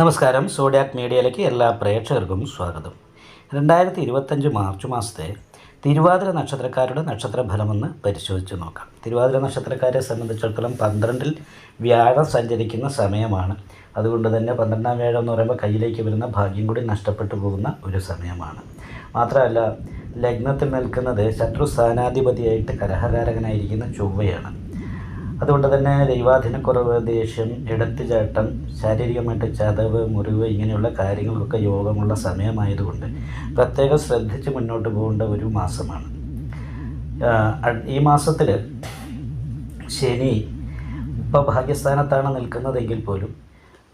നമസ്കാരം. സോഡിയാക് മീഡിയയിലേക്ക് എല്ലാ പ്രേക്ഷകർക്കും സ്വാഗതം. രണ്ടായിരത്തി ഇരുപത്തഞ്ച് മാർച്ച് മാസത്തെ തിരുവാതിര നക്ഷത്രക്കാരുടെ നക്ഷത്ര ഫലമെന്ന് പരിശോധിച്ച് നോക്കാം. തിരുവാതിര നക്ഷത്രക്കാരെ സംബന്ധിച്ചിടത്തോളം പന്ത്രണ്ടിൽ വ്യാഴം സഞ്ചരിക്കുന്ന സമയമാണ്. അതുകൊണ്ട് തന്നെ പന്ത്രണ്ടാം വ്യാഴം എന്ന് പറയുമ്പോൾ കയ്യിലേക്ക് വരുന്ന ഭാഗ്യം കൂടി നഷ്ടപ്പെട്ടു പോകുന്ന ഒരു സമയമാണ്. മാത്രമല്ല ലഗ്നത്തിൽ നിൽക്കുന്നത് ശത്രു സ്ഥാനാധിപതിയായിട്ട് കലഹകാരകനായിരിക്കുന്ന ചൊവ്വയാണ്. അതുകൊണ്ട് തന്നെ ദൈവാധീനക്കുറവ് ദേഷ്യം എടുത്തുചാട്ടം ശാരീരികമായിട്ട് ചതവ് മുറിവ് ഇങ്ങനെയുള്ള കാര്യങ്ങളൊക്കെ യോഗമുള്ള സമയമായതുകൊണ്ട് പ്രത്യേകം ശ്രദ്ധിച്ച് മുന്നോട്ട് പോകേണ്ട ഒരു മാസമാണ്. ഈ മാസത്തിൽ ശനി ഇപ്പോൾ ഭാഗ്യസ്ഥാനത്താണ് നിൽക്കുന്നതെങ്കിൽ പോലും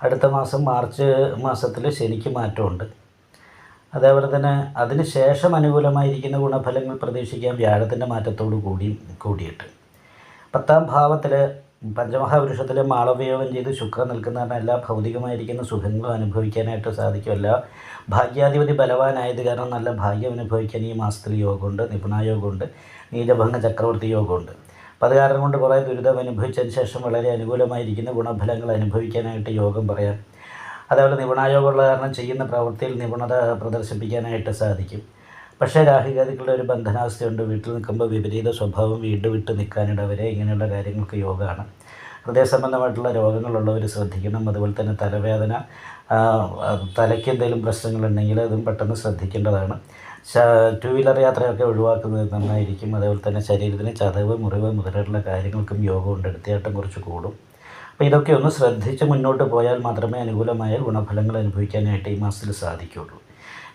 അടുത്ത മാസം മാർച്ച് മാസത്തിൽ ശനിക്ക് മാറ്റമുണ്ട്. അതേപോലെ തന്നെ അതിന് ശേഷം അനുകൂലമായിരിക്കുന്ന ഗുണഫലങ്ങൾ പ്രതീക്ഷിക്കാം വ്യാഴത്തിന്റെ മാറ്റത്തോടു കൂടി കൂടിയിട്ട്. പത്താം ഭാവത്തിൽ പഞ്ചമഹാപുരുഷത്തിൽ മാളവയോഗം ചെയ്ത് ശുക്രൻ നിൽക്കുന്ന കാരണം എല്ലാ ഭൗതികമായിരിക്കുന്ന സുഖങ്ങളും അനുഭവിക്കാനായിട്ട് സാധിക്കുമല്ല. ഭാഗ്യാധിപതി ബലവാനായത് കാരണം നല്ല ഭാഗ്യം അനുഭവിക്കാൻ ഈ മാസത്തിൽ യോഗമുണ്ട് നിപുണായോഗമുണ്ട് നീലഭംഗ ചക്രവർത്തി യോഗമുണ്ട്. അപ്പോൾ അത് കാരണം കൊണ്ട് കുറേ ദുരിതം അനുഭവിച്ചതിന് ശേഷം വളരെ അനുകൂലമായിരിക്കുന്ന ഗുണഫലങ്ങൾ അനുഭവിക്കാനായിട്ട് യോഗം പറയാം. അതേപോലെ നിപുണായോഗമുള്ള കാരണം ചെയ്യുന്ന പ്രവൃത്തിയിൽ നിപുണത പ്രദർശിപ്പിക്കാനായിട്ട് സാധിക്കും. പക്ഷേ രാഹികാരികളുടെ ഒരു ബന്ധനാവസ്ഥയുണ്ട്. വീട്ടിൽ നിൽക്കുമ്പോൾ വിപരീത സ്വഭാവം വീട് വിട്ട് നിൽക്കാനിടവരെ ഇങ്ങനെയുള്ള കാര്യങ്ങൾക്ക് യോഗമാണ് ഹൃദയ സംബന്ധമായിട്ടുള്ള രോഗങ്ങളുള്ളവർ ശ്രദ്ധിക്കണം. അതുപോലെ തന്നെ തലവേദന തലയ്ക്ക് എന്തെങ്കിലും പ്രശ്നങ്ങളുണ്ടെങ്കിൽ അതും പെട്ടെന്ന് ശ്രദ്ധിക്കേണ്ടതാണ്. ടു വീലർ യാത്രയൊക്കെ ഒഴിവാക്കുന്നത് നന്നായിരിക്കും. അതേപോലെ തന്നെ ശരീരത്തിന് ചതവ് മുറിവ് മുതലുള്ള കാര്യങ്ങൾക്കും യോഗം ഉണ്ട് എടുത്തിയാട്ടം കുറച്ച് കൂടും. അപ്പോൾ ഇതൊക്കെ ഒന്ന് ശ്രദ്ധിച്ച് മുന്നോട്ട് പോയാൽ മാത്രമേ അനുകൂലമായ ഗുണഫലങ്ങൾ അനുഭവിക്കാനായിട്ട് ഈ മാസത്തിൽ സാധിക്കുകയുള്ളൂ.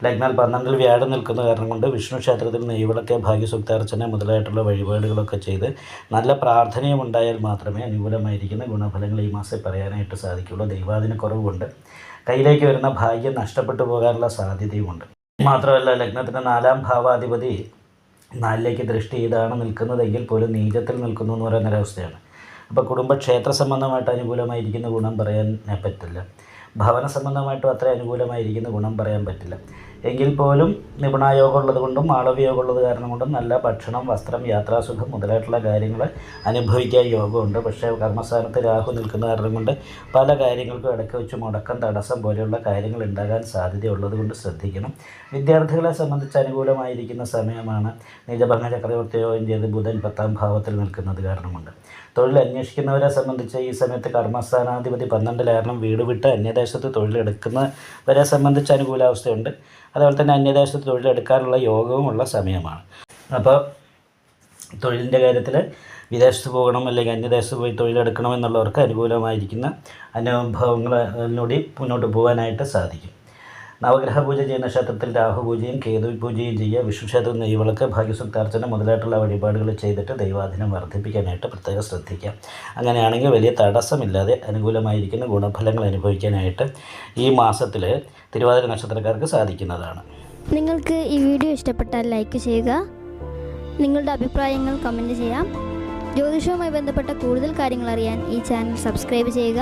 ലഗ്നാൽ പന്ത്രണ്ടിൽ വ്യാഴം നിൽക്കുന്ന കാരണം കൊണ്ട് വിഷ്ണു ക്ഷേത്രത്തിൽ നെയ്വിളക്ക് ഭാഗ്യസുക്താർച്ചന മുതലായിട്ടുള്ള വഴിപാടുകളൊക്കെ ചെയ്ത് നല്ല പ്രാർത്ഥനയും ഉണ്ടായാൽ മാത്രമേ അനുകൂലമായിരിക്കുന്ന ഗുണഫലങ്ങൾ ഈ മാസം പറയാനായിട്ട് സാധിക്കുള്ളൂ ദൈവാദിന കുറവുണ്ട് കയ്യിലേക്ക് വരുന്ന ഭാഗ്യം നഷ്ടപ്പെട്ടു പോകാനുള്ള സാധ്യതയുമുണ്ട്. മാത്രമല്ല ലഗ്നത്തിന്റെ നാലാം ഭാവാധിപതി നാലിലേക്ക് ദൃഷ്ടി ചെയ്താണ് നിൽക്കുന്നതെങ്കിൽ പോലും നീചത്തിൽ നിൽക്കുന്നു എന്ന് പറയുന്ന ഒരവസ്ഥയാണ്. അപ്പോൾ കുടുംബക്ഷേത്ര സംബന്ധമായിട്ട് അനുകൂലമായിരിക്കുന്ന ഗുണം പറയാൻ പറ്റില്ല. ഭവന സംബന്ധമായിട്ടും അത്ര അനുകൂലമായിരിക്കുന്ന ഗുണം പറയാൻ പറ്റില്ല. എങ്കിൽ പോലും നിപുണായോഗം ഉള്ളത് കൊണ്ടും മാളവയോഗം കാരണം കൊണ്ടും നല്ല ഭക്ഷണം വസ്ത്രം യാത്രാസുഖം മുതലായിട്ടുള്ള കാര്യങ്ങൾ അനുഭവിക്കാൻ യോഗമുണ്ട്. പക്ഷേ കർമ്മസ്ഥാനത്ത് രാഹു നിൽക്കുന്ന കാരണം കൊണ്ട് പല കാര്യങ്ങൾക്കും ഇടയ്ക്ക് വെച്ച് മുടക്കം തടസ്സം പോലെയുള്ള കാര്യങ്ങൾ ഉണ്ടാകാൻ സാധ്യതയുള്ളത് കൊണ്ട് ശ്രദ്ധിക്കണം. വിദ്യാർത്ഥികളെ സംബന്ധിച്ച് അനുകൂലമായിരിക്കുന്ന സമയമാണ് നിജഭംഗ ചക്രവർത്തി യോഗം ചെയ്ത് ബുധൻ പത്താം ഭാവത്തിൽ നിൽക്കുന്നത് കാരണമുണ്ട്. തൊഴിൽ അന്വേഷിക്കുന്നവരെ സംബന്ധിച്ച് ഈ സമയത്ത് കർമ്മസ്ഥാനാധിപതി പന്ത്രണ്ട് കാരണം വീട് വിട്ട് അന്യദേശത്ത് തൊഴിലെടുക്കുന്നവരെ സംബന്ധിച്ച് അനുകൂലാവസ്ഥയുണ്ട്. അതുപോലെ തന്നെ അന്യദേശത്ത് തൊഴിലെടുക്കാനുള്ള യോഗവുമുള്ള സമയമാണ്. അപ്പോൾ തൊഴിലിന്റെ കാര്യത്തിൽ വിദേശത്ത് പോകണം അല്ലെങ്കിൽ അന്യദേശത്ത് പോയി തൊഴിലെടുക്കണം എന്നുള്ളവർക്ക് അനുകൂലമായിരിക്കുന്ന അനുഭവങ്ങളിലൂടെ മുന്നോട്ട് പോകാനായിട്ട് സാധിക്കും. നവഗ്രഹ പൂജ ചെയ്യുന്ന ക്ഷേത്രത്തിൽ രാഹു പൂജയും കേതു പൂജയും ചെയ്യുക വിഷ്ണു ക്ഷേത്രം നെയ്വിളക്ക് ഭാഗ്യസുക്താർച്ചന മുതലായിട്ടുള്ള വഴിപാടുകൾ ചെയ്തിട്ട് ദൈവാധീനം വർദ്ധിപ്പിക്കാനായിട്ട് പ്രത്യേകം ശ്രദ്ധിക്കാം അങ്ങനെയാണെങ്കിൽ വലിയ തടസ്സമില്ലാതെ അനുകൂലമായിരിക്കുന്ന ഗുണഫലങ്ങൾ അനുഭവിക്കാനായിട്ട് ഈ മാസത്തിൽ തിരുവാതിര നക്ഷത്രക്കാർക്ക് സാധിക്കുന്നതാണ്. നിങ്ങൾക്ക് ഈ വീഡിയോ ഇഷ്ടപ്പെട്ടാൽ ലൈക്ക് ചെയ്യുക. നിങ്ങളുടെ അഭിപ്രായങ്ങൾ കമന്റ് ചെയ്യാം. ജ്യോതിഷവുമായി ബന്ധപ്പെട്ട കൂടുതൽ കാര്യങ്ങൾ അറിയാൻ ഈ ചാനൽ സബ്സ്ക്രൈബ് ചെയ്യുക.